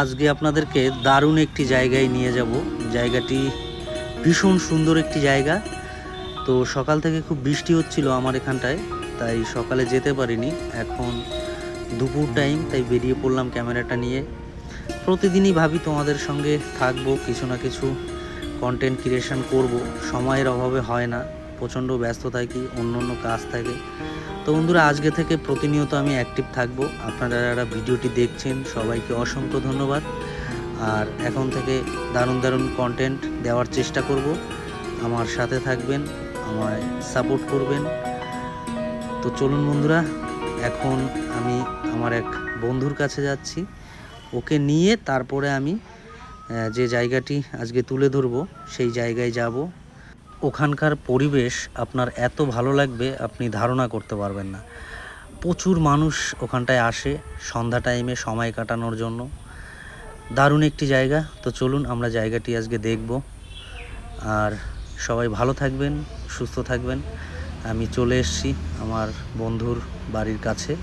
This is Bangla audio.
আজকে আপনাদেরকে দারুণ একটি জায়গায় নিয়ে যাব। জায়গাটি ভীষণ সুন্দর একটি জায়গা। তো সকাল থেকে খুব বৃষ্টি হচ্ছিল আমার এখানটায়, তাই সকালে যেতে পারিনি। এখন দুপুর টাইম তাই বেরিয়ে পড়লাম ক্যামেরাটা নিয়ে। প্রতিদিনই ভাবি তোমাদের সঙ্গে থাকব, কিছু না কিছু কন্টেন্ট ক্রিয়েশন করব। সময়ের অভাবে হয় না। প্রচণ্ড ব্যস্ত থাকি, অন্য অন্য কাজ থাকে। তো বন্ধুরা, আজকে থেকে প্রতিনিয়ত আমি অ্যাক্টিভ থাকব। আপনারা যারা ভিডিওটি দেখছেন, সবাইকে অসংখ্য ধন্যবাদ। আর এখন থেকে দারুণ দারুণ কন্টেন্ট দেওয়ার চেষ্টা করব। আমার সাথে থাকবেন, আমায় সাপোর্ট করবেন। তো চলুন বন্ধুরা, এখন আমি আমার এক বন্ধুর কাছে যাচ্ছি। ওকে নিয়ে তারপরে আমি যে জায়গাটি আজকে তুলে ধরবো, সেই জায়গায় যাব। ওখানকার পরিবেশ আপনার এত ভালো লাগবে, আপনি ধারণা করতে পারবেন না। প্রচুর মানুষ ওখানটায় আসে, সন্ধ্যা টাইমে সময় কাটানোর জন্য। দারুণ একটি জায়গা। তো চলুন আমরা জায়গাটি আজকে দেখব। আর সবাই ভালো থাকবেন, সুস্থ থাকবেন। আমি চলে এসছি আমার বন্ধুর বাড়ির কাছে।